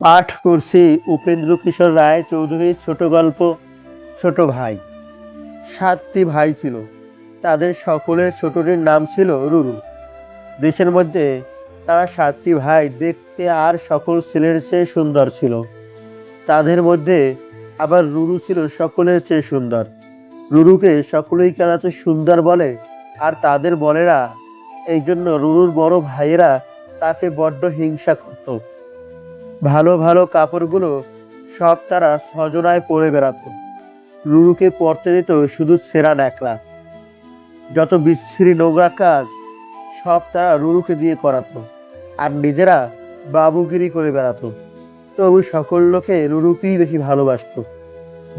পাঠ করছি উপেন্দ্র কিশোর রায় চৌধুরীর ছোট গল্প, ছোট ভাই। সাতটি ভাই ছিল। তাদের সকলের ছোটটির নাম ছিল রুরু। দেশের মধ্যে তারা সাতটি ভাই দেখতে আর সকল ছেলের চেয়ে সুন্দর ছিল। তাদের মধ্যে আবার রুরু ছিল সকলের চেয়ে সুন্দর। রুরুকে সকলেই কেন সুন্দর বলে, আর তাদের বলেরা, এই জন্য রুরুর বড় ভাইয়েরা তাকে বড্ড হিংসা করতো। ভালো ভালো কাপড়গুলো সব তারা সজনায় পরে বেড়াতো। রুরুকে পরতে দিত শুধু সেরা ন্যাকড়া। যত বিশ্রী নোংরা কাজ, সব তারা রুরুকে দিয়ে করাতো। আর নিজেরা বাবুগিরি করে বেড়াতো। তবু সকল লোকে রুরুকেই বেশি ভালোবাসত।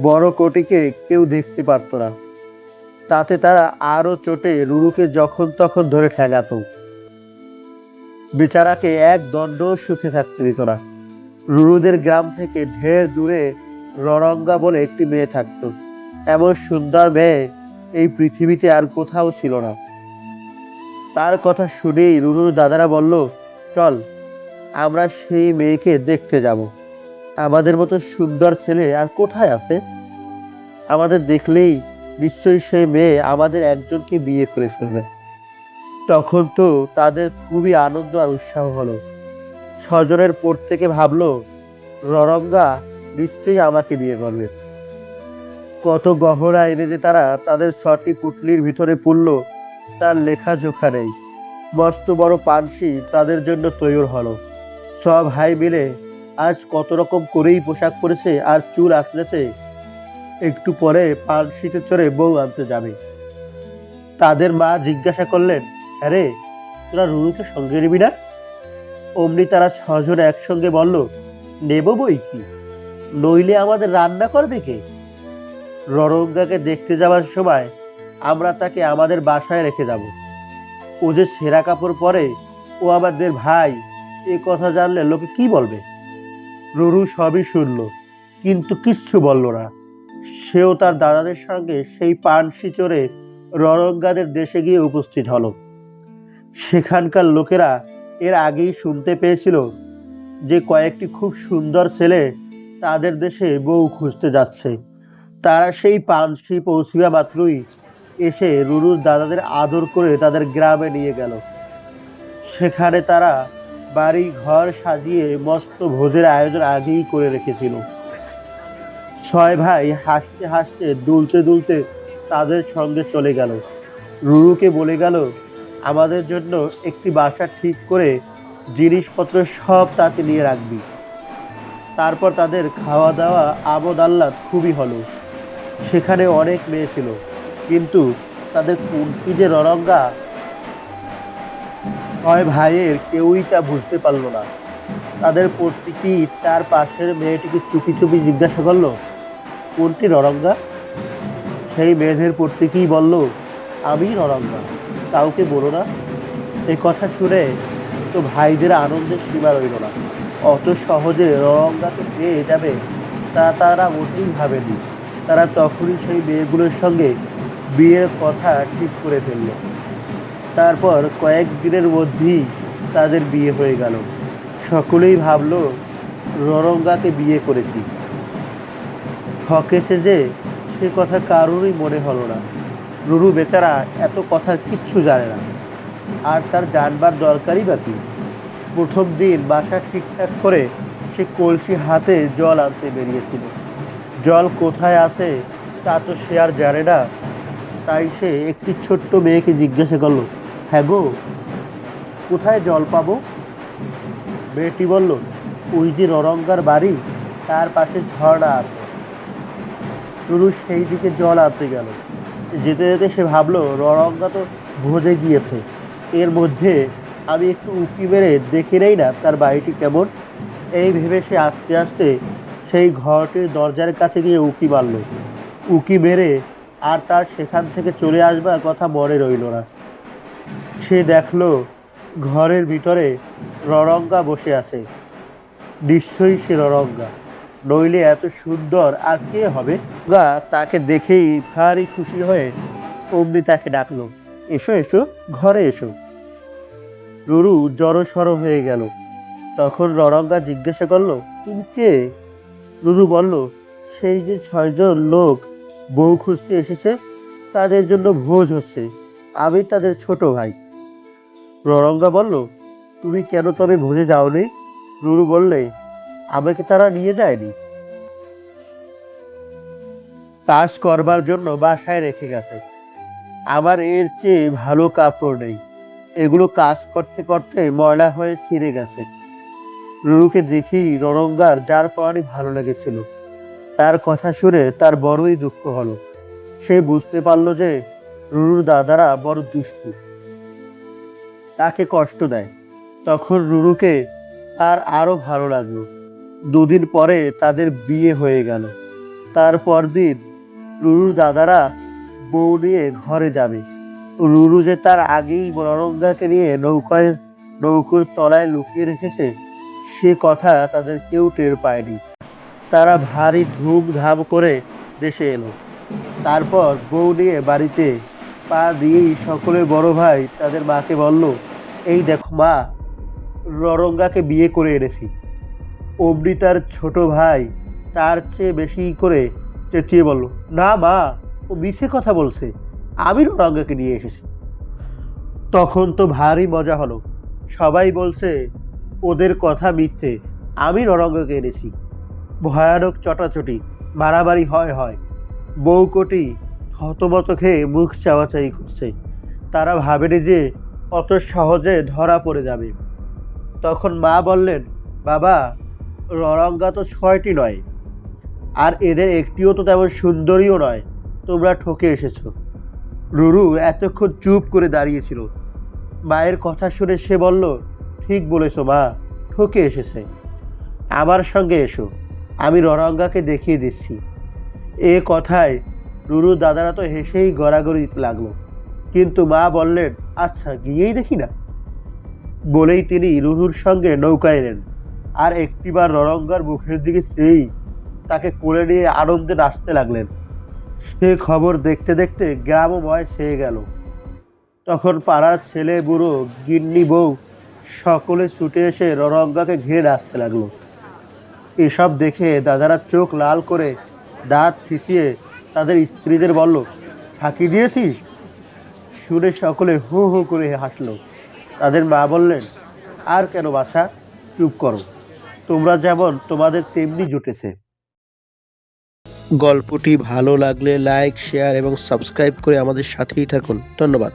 বড় কোটিকে কেউ দেখতে পারতো না। তাতে তারা আরও চোটে রুরুকে যখন তখন ধরে ঠেঙাতো বেচারাকে এক দণ্ড সুখে থাকতে দিত না। রুরুদের গ্রাম থেকে ঢের দূরে ররঙ্গা বলে একটি মেয়ে থাকতো। এমন সুন্দর মেয়ে এই পৃথিবীতে আর কোথাও ছিল না। তার কথা শুনেই রুরুর দাদারা বলল, চল, আমরা সেই মেয়েকে দেখতে যাব। আমাদের মতো সুন্দর ছেলে আর কোথায় আছে? আমাদের দেখলেই নিশ্চয়ই সেই মেয়ে আমাদের একজনকে বিয়ে করে ফেলবে। তখন তো তাদের খুবই আনন্দ আর উৎসাহ হলো। ছজনের প্রত্যেকে ভাবল ররঙ্গা নিশ্চয়ই আমাকে বিয়ে করবে। কত গহনা এনে যে তারা তাদের ছটি পুটলির ভিতরে পুরল তার লেখা জোখা নেই। মস্ত বড় পানসি তাদের জন্য তৈর হলো। সব হাই মিলে আজ কত রকম করেই পোশাক পরেছে আর চুল আঁচড়েছে। একটু পরে পানসিতে চড়ে বউ আনতে যাবে। তাদের মা জিজ্ঞাসা করলেন হ্যাঁ রে, তোরা রুরুকে সঙ্গে নিবি না? অমনি তারা ছজন একসঙ্গে বলল, নেব বই কি? নইলে আমাদের রান্না করবে কে? ররঙ্গাকে দেখতে যাওয়ার সময় আমরা তাকে আমাদের বাসায় রেখে যাব। ও যে সেরা কাপড় পরে, ও আমাদের ভাই, এ কথা জানলে লোকে কি বলবে? রুরু সবই শুনল, কিন্তু কিচ্ছু বলল না। সেও তার দাদাদের সঙ্গে সেই পানসি চড়ে ররঙ্গাদের দেশে গিয়ে উপস্থিত হলো। সেখানকার লোকেরা এর আগেই শুনতে পেয়েছিল যে কয়েকটি খুব সুন্দর ছেলে তাদের দেশে বউ খুঁজতে যাচ্ছে। তারা সেই পানসি পৌঁছিবা মাত্রই এসে রুরুর দাদাদের আদর করে তাদের গ্রামে নিয়ে গেল। সেখানে তারা বাড়ি ঘর সাজিয়ে মস্ত ভোজের আয়োজন আগেই করে রেখেছিল। ছয় ভাই হাসতে হাসতে দুলতে দুলতে তাদের সঙ্গে চলে গেল। রুরুকে বলে গেল আমাদের জন্য একটি বাসা ঠিক করে জিনিসপত্র সব তাতে নিয়ে রাখবি। তারপর তাদের খাওয়া দাওয়া আবদ আল্লাহ খুবই হলো। সেখানে অনেক মেয়ে ছিল, কিন্তু তাদের কোনটি যে ররঙ্গা ছয় ভাইয়ের কেউই তা বুঝতে পারল না। তাদের প্রত্যেকেই তার পাশের মেয়েটিকে চুপি চুপি জিজ্ঞাসা করল কোনটি ররঙ্গা সেই মেয়েদের প্রত্যেকেই বলল, আমি ররঙ্গা কাউকে বলো না। এই কথা শুনে তো ভাইদের আনন্দের সীমা রইল না। অত সহজে ররঙ্গাকে পেয়ে যাবে, তা তারা মোটেই ভাবেনি। তারা তখনই সেই মেয়েগুলোর সঙ্গে বিয়ের কথা ঠিক করে ফেলল। তারপর কয়েক দিনের মধ্যেই তাদের বিয়ে হয়ে গেল। সকলেই ভাবল ররঙ্গাকে বিয়ে করেছি। ঠকেছে যে সে কথা কারোরই মনে হলো না। রুরু বেচারা এত কথার কিচ্ছু জানে না। আর তার জানবার দরকারই বা প্রথম দিন বাসা ঠিকঠাক করে সে কলসি হাতে জল আনতে বেরিয়েছিল। জল কোথায় আছে তা তো সে আর জানে না। তাই সে একটি ছোট্ট মেয়েকে জিজ্ঞাসা করল হ্যাঁ গো, কোথায় জল পাবো? মেয়েটি বলল, ওই যে ররঙ্গার বাড়ি, তার পাশে ঝর্ণা আছে। টুরু সেই দিকে জল আনতে গেল। যেতে যেতে সে ভাবলো ররঙ্গা তো ভোজে গিয়েছে। এর মধ্যে আমি একটু উঁকি মেরে দেখি নেই না তার বাড়িটি কেমন? এই ভেবে সে আস্তে আস্তে সেই ঘরটির দরজার কাছে গিয়ে উঁকি মারল। উঁকি মেরে আর তার সেখান থেকে চলে আসবার কথা মনে রইল না। সে দেখল, ঘরের ভিতরে ররঙ্গা বসে আছে। নিশ্চয়ই সে ররঙ্গা নইলে এত সুন্দর আর কে হবে? গা তাকে দেখেই ভারী খুশি হয়ে অমনি তাকে ডাকলো। এসো এসো, ঘরে এসো। রুরু জড়সড় হয়ে গেল। তখন ররঙ্গা জিজ্ঞাসা করল, তুমি কে? রুরু বলল, সেই যে ছয়জন লোক বউ খুঁজতে এসেছে, তাদের জন্য ভোজ হচ্ছে। আমি তাদের ছোট ভাই। ররঙ্গা বলল, তুমি কেন তবে ভোজে যাওনি? রুরু বললে আমাকে তারা নিয়ে যায়নি কাজ করবার জন্য বাসায় রেখে গেছে। আমার এর চেয়ে ভালো কাপড় নেই। এগুলো কাজ করতে করতে ময়লা হয়ে ছিঁড়ে গেছে। রুরুকে দেখি ররঙ্গার যার পরই ভালো লেগেছিল। তার কথা শুনে তার বড়ই দুঃখ হলো। সে বুঝতে পারল যে রুরুর দাদারা বড় দুষ্টু। তাকে কষ্ট দেয়। তখন রুরুকে তার আরও ভালো লাগল। দুদিন পরে তাদের বিয়ে হয়ে গেল। তারপর দিন রুরুর দাদারা বউ নিয়ে ঘরে যাবে। রুরু যে তার আগেই ররঙ্গাকে নিয়ে নৌকায়, নৌকোর তলায় লুকিয়ে রেখেছে, সে কথা তাদের কেউ টের পায়নি। তারা ভারী ধুমধাম করে দেশে এলো। তারপর বউ নিয়ে বাড়িতে পা দিয়েই সকলের বড় ভাই তাদের মাকে বলল, এই দেখো মা ররঙ্গাকে বিয়ে করে এনেছি। অমনি তার ছোট ভাই তার চেয়ে বেশি করে চেঁচিয়ে বলল, না মা, ও মিছে কথা বলছে। আমি ররঙ্গাকে নিয়ে এসেছি। তখন তো ভারী মজা হলো। সবাই বলছে, ওদের কথা মিথ্যে। আমি ররঙ্গকে এনেছি। ভয়ানক চটাচটি, মারামারি হয় হয়। বউকটি হতমত খেয়ে মুখ চাওয়াচাই করছে। তারা ভাবেনি যে অত সহজে ধরা পড়ে যাবে। তখন মা বললেন, বাবা ররঙ্গা তো ছয়টি নয়, আর এদের একটিও তো তেমন সুন্দরীও নয়। তোমরা ঠকে এসেছ। রুরু এতক্ষণ চুপ করে দাঁড়িয়েছিল। মায়ের কথা শুনে সে বলল, ঠিক বলেছ মা, ঠকে এসেছে। আমার সঙ্গে এসো, আমি ররঙ্গাকে দেখিয়ে দিচ্ছি। এ কথায় রুরু দাদারা তো হেসেই গড়াগড়ি দিতে লাগল। কিন্তু মা বললেন আচ্ছা গিয়েই দেখি না। বলেই তিনি রুরুর সঙ্গে নৌকায় এলেন। আর একটিবার ররঙ্গার মুখের দিকে চেয়েই তাকে কোলে নিয়ে আনন্দে নাচতে লাগলেন। সে খবর দেখতে দেখতে গ্রামময় সেয়ে গেল। তখন পাড়ার ছেলে, বুড়ো, গিন্নি, বউ সকলে ছুটে এসে ররঙ্গাকে ঘিরে নাচতে লাগল। এসব দেখে দাদারা চোখ লাল করে দাঁত খিচিয়ে তাদের স্ত্রীদের বলল, ফাঁকি দিয়েছিস? শুনে সকলে হু হু করে হাসলো। তাদের মা বললেন, আর কেন বাছা? চুপ করো। তোমরা যেমন তোমাদের তেমনি জুটেছে। গল্পটি ভালো লাগলে লাইক, শেয়ার এবং সাবস্ক্রাইব করে আমাদের সাথেই থাকুন। ধন্যবাদ।